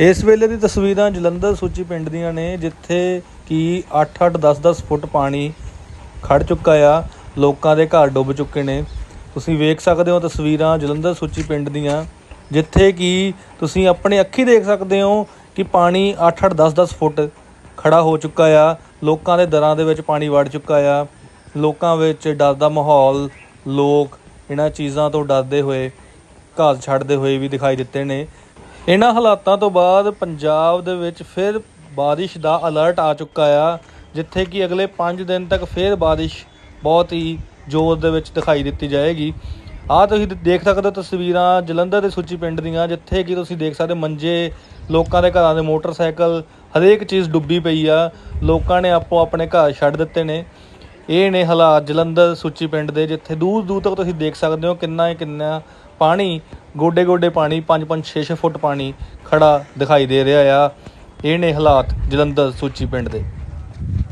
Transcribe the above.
ਇਸ ਵੇਲੇ ਦੀ ਤਸਵੀਰਾਂ ਜਲੰਧਰ ਸੂਚੀ ਪਿੰਡ ਦੀਆਂ ਨੇ, ਜਿੱਥੇ ਕਿ 8-8 10-10 ਫੁੱਟ ਪਾਣੀ ਖੜ ਚੁੱਕਾ ਆ, ਲੋਕਾਂ ਦੇ ਘਰ ਡੁੱਬ ਚੁੱਕੇ ਨੇ। ਤੁਸੀਂ ਵੇਖ ਸਕਦੇ ਹੋ ਤਸਵੀਰਾਂ ਜਲੰਧਰ ਸੂਚੀ ਪਿੰਡ ਦੀਆਂ, ਜਿੱਥੇ ਕਿ ਤੁਸੀਂ ਆਪਣੇ ਅੱਖੀ ਦੇਖ ਸਕਦੇ ਹੋ ਕਿ ਪਾਣੀ 8-8 10-10 ਫੁੱਟ ਖੜਾ ਹੋ ਚੁੱਕਾ ਆ। ਲੋਕਾਂ ਦੇ ਦਰਾਂ ਦੇ ਵਿੱਚ ਪਾਣੀ ਵੜ ਚੁੱਕਾ ਆ। ਲੋਕਾਂ ਵਿੱਚ ਡਰ ਦਾ ਮਾਹੌਲ, ਲੋਕ ਇਹਨਾਂ ਚੀਜ਼ਾਂ ਤੋਂ ਡਰਦੇ ਹੋਏ ਘਰ ਛੱਡਦੇ ਹੋਏ ਵੀ ਦਿਖਾਈ ਦਿੱਤੇ ਨੇ। ਇਹਨਾਂ ਹਾਲਾਤਾਂ ਤੋਂ ਬਾਅਦ ਪੰਜਾਬ ਦੇ ਵਿੱਚ ਫਿਰ ਬਾਰਿਸ਼ ਦਾ ਅਲਰਟ ਆ ਚੁੱਕਾ ਆ, ਜਿੱਥੇ ਕਿ ਅਗਲੇ 5 ਦਿਨ ਤੱਕ ਫਿਰ ਬਾਰਿਸ਼ ਬਹੁਤ ਹੀ ਜ਼ੋਰ ਦੇ ਵਿੱਚ ਦਿਖਾਈ ਦਿੱਤੀ ਜਾਏਗੀ। ਆਹ ਤੁਸੀਂ ਦੇਖ ਸਕਦੇ ਹੋ ਤਸਵੀਰਾਂ ਜਲੰਧਰ ਦੇ ਸੁੱਚੀ ਪਿੰਡ ਦੀਆਂ, ਜਿੱਥੇ ਕਿ ਤੁਸੀਂ ਦੇਖ ਸਕਦੇ ਹੋ ਮੰਜੇ, ਲੋਕਾਂ ਦੇ ਘਰਾਂ ਦੇ ਮੋਟਰਸਾਈਕਲ, ਹਰੇਕ ਚੀਜ਼ ਡੁੱਬੀ ਪਈ ਆ, ਲੋਕਾਂ ਨੇ ਆਪੋ ਆਪਣੇ ਘਰ ਛੱਡ ਦਿੱਤੇ ਨੇ। ਇਹ ਨੇ ਹਾਲਾਤ ਜਲੰਧਰ ਸੁੱਚੀ ਪਿੰਡ ਦੇ, ਜਿੱਥੇ ਦੂਰ ਦੂਰ ਤੱਕ ਤੁਸੀਂ ਦੇਖ ਸਕਦੇ ਹੋ ਕਿੰਨਾ ਹੀ ਕਿੰਨਾ ਪਾਣੀ ਗੋਡੇ ਗੋਡੇ ਪਾਣੀ 5 5 6 6 ਫੁੱਟ ਪਾਣੀ ਖੜਾ ਦਿਖਾਈ ਦੇ ਰਿਹਾ ਆ। ਇਹ ਨੇ ਹਾਲਾਤ ਜਲੰਧਰ, ਸੂਚੀ ਪਿੰਡ ਦੇ।